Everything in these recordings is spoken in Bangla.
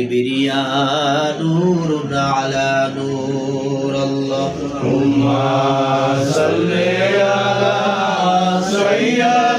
كبرياء نور على نور اللهم صل على سيدنا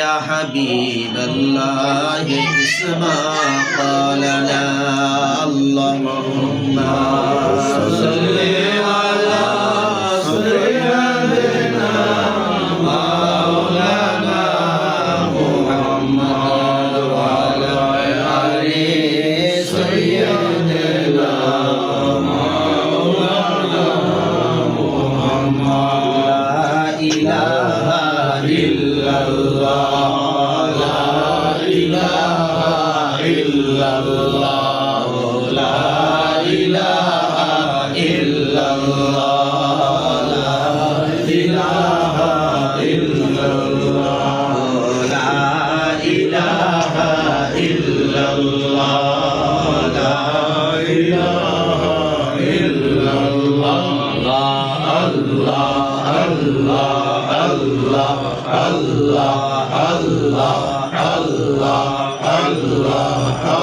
يا حبيب الله اسمع قالنا اللهم صل على سيدنا مولانا محمد وعلى آل سيدنا مولانا محمد لا إله إلا الله love.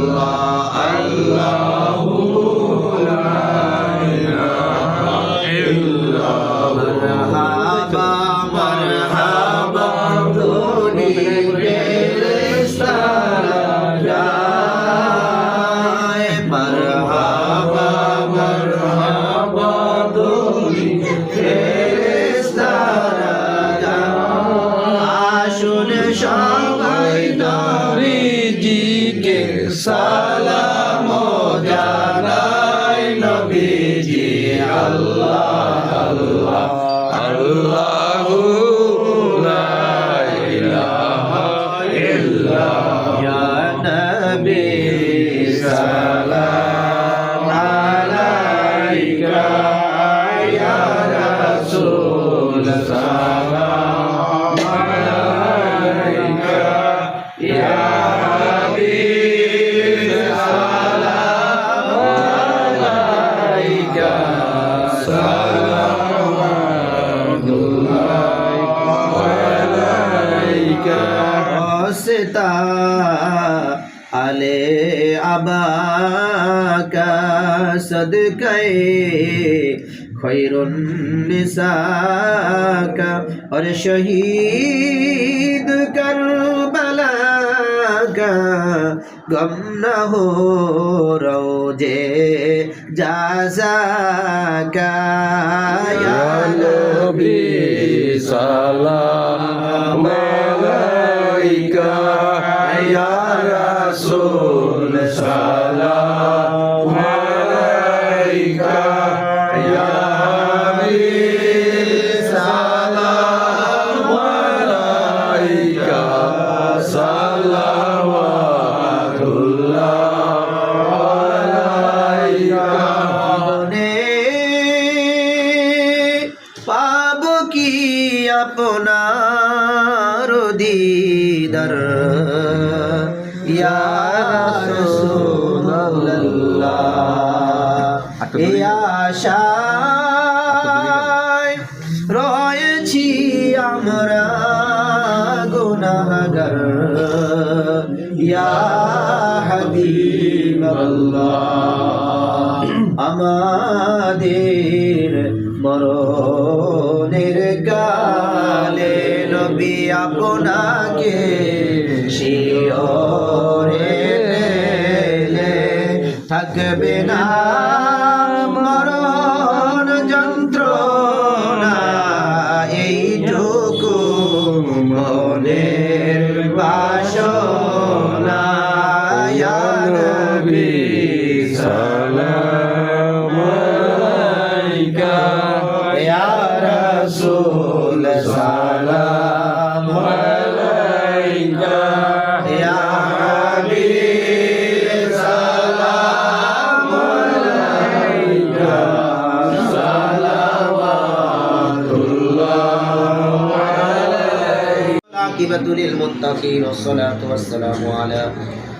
الله হবে যে আল্লাহ আল্লাহ আল্লাহ। বাবাকা সদকায় খৈরুন নিসাকা আর শহীদ করবালা কা গম না হো রোজে জাজাকা ইয়া নবী সালাম সালা রয়েছি আমরা গুনাহগার। ইয়া আমাদের মরণের কালে নবী আপনাকে শিওরে থাকবে। আলাইকা ইয়া রাসূল সালাম আলাইকা ইয়া হাবিব সালাম আলাইকা العاقبة للمتقين والصلاة والسلام على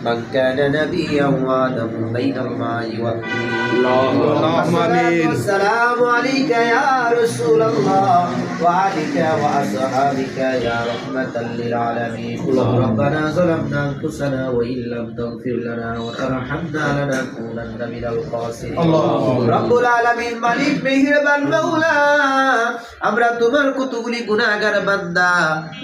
من كان نبيا وآدم بين الماء والطين اللهم آمين. والسلام عليك يا رسول الله وعليك وأصحابك يا رحمة للعالمين ربنا ظلمنا أنفسنا وإن لم تغفر لنا وترحمنا لنكونن من الخاسرين রব্বুল আলামিন মালিক মেহেরবান মাওলা আমরা তোমার কতগুলি গুনাহগার বান্দা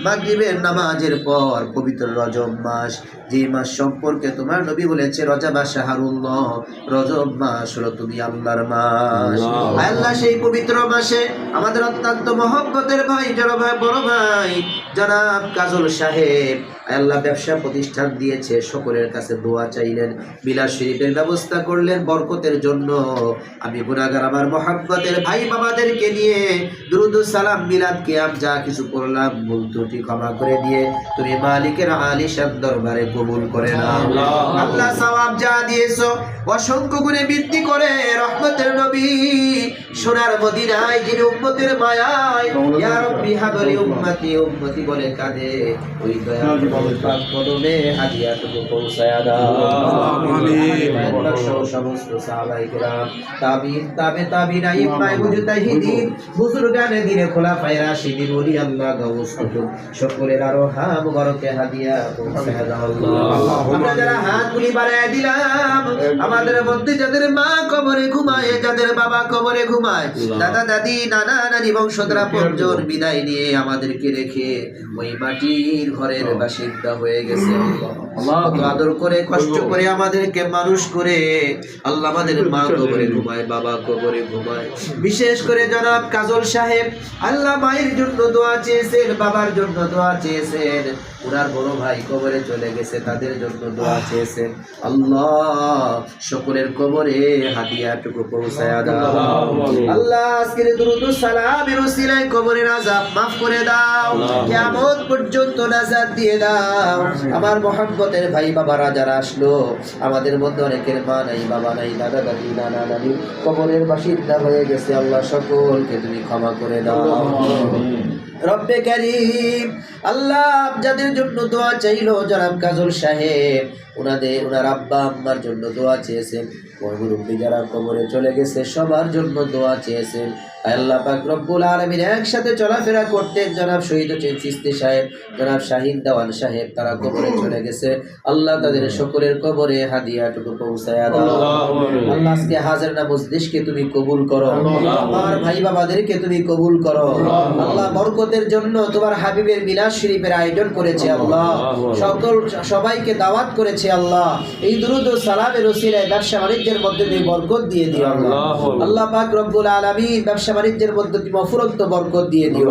মাগরিবের নামাজের পর পবিত্র রজব মাস যে মাস সম্পর্কে তোমার নবী বলেছে রজব শাহরুল্লাহ রজব মাস হলো তুমি আল্লাহর মাস। আল্লাহ সেই পবিত্র মাসে আমাদের অত্যন্ত মহব্বতের ভাই জড় ভাই বড় ভাই জনাব কাজল সাহেব আল্লাহ ব্যবসা প্রতিষ্ঠান দিয়েছে সকলের কাছে দোয়া চাইলেন বিলাস শরীফের ব্যবস্থা করলেন বরকতের জন্য। আমি গুনাগার আমার মহাব্বতের ভাই বাবাদেরকে নিয়ে দুরুদ সালাম মিলাদ কিয়াম যা কিছু করলাম ভুল ত্রুটি ক্ষমা করে দিয়ে তুমি মালিকের আলিশান দরবারে কবুল করে নাও। আল্লাহ সওয়াব যা দিয়েছ অসংখ্য গুণে বৃদ্ধি করে রহমতের নবী সোনার মদিনায় যিনি উম্মতের মায়ায় ইয়া রাব্বি হাবলি উম্মতি উম্মতি বলে কাঁদে। ওই দয়া পাক কদমে হাদিয়াটুকু পৌঁছায়া দাও আমিন। সহ সমস্ত সাহাবাই কেরাম তাবিন তাবে তাবিন আইম্মাই মুজতাহিদিন বুজুর্গানে দিনে খোলাফায়ে রাশিদিন ওলি আল্লাহ গাউস সকলের আরও হাম মুবারকে হাদিয়া পৌঁছায়া দাও আল্লাহ আমরা যারা হাতগুলি বাড়ায় দিলাম আমাদের মধ্যে যাদের মা কবরে ঘুমায় যাদের বাবা কবরে ঘুমায় দাদা দাদি নানা নানি বংশধরা পঞ্জন বিদায় নিয়ে আমাদেরকে রেখে ওই মাটির ঘরের বাসিন্দা হয়ে গেছে। আদর করে কষ্ট করে আমাদেরকে মানুষ করে আল্লাহ আমাদের মা কবরে ঘুমায় বাবা কবরে ঘুমায়। বিশেষ করে জনাব কাজল সাহেব আল্লাহ মায়ের জন্য দোয়া চেয়েছেন বাবার জন্য দোয়া চেয়েছেন। ওনার বড় ভাই কবরে চলে গেছে তাদের জন্য দোয়া চেয়েছেন। আল্লাহ সকলের কবরে হাদিয়াটুকু পৌঁছায়া দাও। আল্লাহ আজকের দুরুদ সালামের ওসিলায় কবরের আযাব মাফ করে দাও। কিয়ামত পর্যন্ত নাজাত দিয়ে দাও। আমার মহব্বতের ভাই বাবারা যারা আসলো আমাদের মধ্যে অনেকের মা নাই বাবা নাই দাদা দাদি নানা নানি কবরের বাসিন্দা হয়ে গেছে। আল্লাহ সকলকে তুমি ক্ষমা করে দাও। রব্বে করিম আল্লাহ যাদের জন্য দোয়া চাইলো জনাব কাজল সাহেব। ওনাদের ওনার আব্বা আম্মার জন্য দোয়া চেয়েছেন। মুরব্বী যারা কবরে চলে গেছে সবার জন্য দোয়া চেয়েছেন। আল্লাহ পাক রব্বুল আলমিন একসাথে চলাফেরা করতেন। জনাব শহীদ হোসেন চিস্তি সাহেব জনাব শাহিদ দেওয়ান সাহেব তারা কবরে চলে গেছে। আল্লাহ তাদের সকলের কবরে হাদিয়াটুকু পৌঁছায়া দাও। আল্লাহ আজকে হাজার না মজলিসকে তুমি কবুল করো। আমার ভাই বাবাদেরকে তুমি কবুল করো। আল্লাহ বরকতের জন্য তোমার হাবিবের মিলাদ শরীফের আয়োজন করেছে আল্লাহ। সকল সবাইকে দাওয়াত করেছে আল্লাহ। এই দুরুদ ও সালামের ওসিলায় ব্যবসা বাণিজ্যের মধ্যে তুমি বরকত দিয়ে দিও আল্লাহ। আল্লাহ পাক রব্বুল আলামিন ব্যবসা বাণিজ্যের মধ্যে তুমি অফুরন্ত বরকত দিয়ে দিও।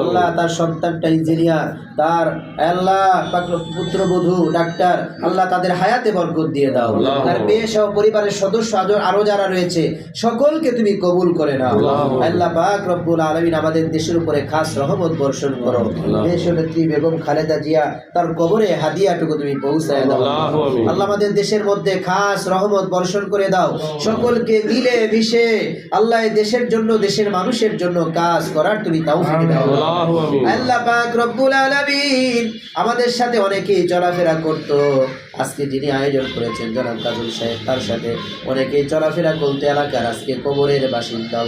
আল্লাহ তার সন্তানটা ইঞ্জিনিয়ার তার আল্লাহ পাক পুত্রবধূ ডাক্তার আল্লাহ তাদের হায়াতে বরকত দিয়ে দাও। তার মেয়ে সহ পরিবারের সদস্য আরও যারা রয়েছে সকলকে তুমি কবুল করে নাও। আল্লাহ পাক রব্বুল আলামিন আমাদের দেশের উপরে খাস রহমত বর্ষণ করো। দেশ নেত্রী বেগম খালেদা জিয়া তার কবরে হাদিয়াটুকু তুমি পৌঁছায় দাও। আল্লাহ আমাদের দেশের মধ্যে খাস রহমত বর্ষণ করে দাও। সকলকে মিলে মিশে আল্লাহ দেশের জন্য দেশের মানুষের জন্য কাজ করার তুমি তাও দাও। আল্লাহু আল্লাহ পাক রব্বুল আলামিন আমাদের সাথে অনেকেই চলাফেরা করত। আজকে যিনি আয়োজন করেছেন জনাব কাজল সাহেব তার সাথে অনেকেই চলাফেরা করতে এলাকার আজকে কবরের বাসিন্দা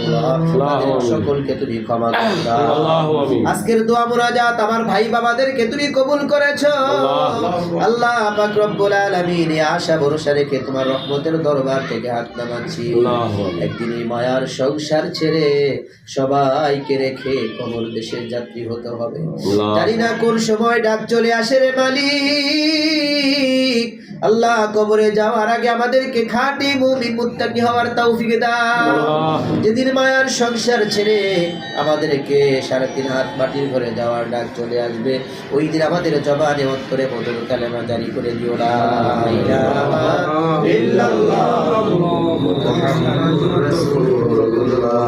সকলকে তুমি ক্ষমা। আজকের দোয়া মুনাজাত আমার ভাই বাবাদেরকে তুমি কবুল করেছ। আল্লাহ পাক রব্বুল আলামিন আশা ভরসা রেখে তোমার রহমতের দরবার থেকে হাত নামাচ্ছি। একদিন এই মায়ার সংসার ছেড়ে সবাইকে রেখে কবর দেশের যাত্রী হতে হবে। জানি না কোন সময় ডাক চলে আসে রে মালিক। আল্লাহ কবরে যাওয়ার আগে আমাদেরকে খাঁটি মুমিন মুত্তাকি হওয়ার তৌফিক দাও। যেদিন মায়ার সংসার ছেড়ে আমাদেরকে সাড়ে তিন হাত মাটির ঘরে যাওয়ার ডাক চলে আসবে ওই দিন আমাদের জবানে অন্তরে মধুর কালেমা জারি করে দিও ইল্লাল্লাহ। মুহাম্মাদুর রাসূলুল্লাহ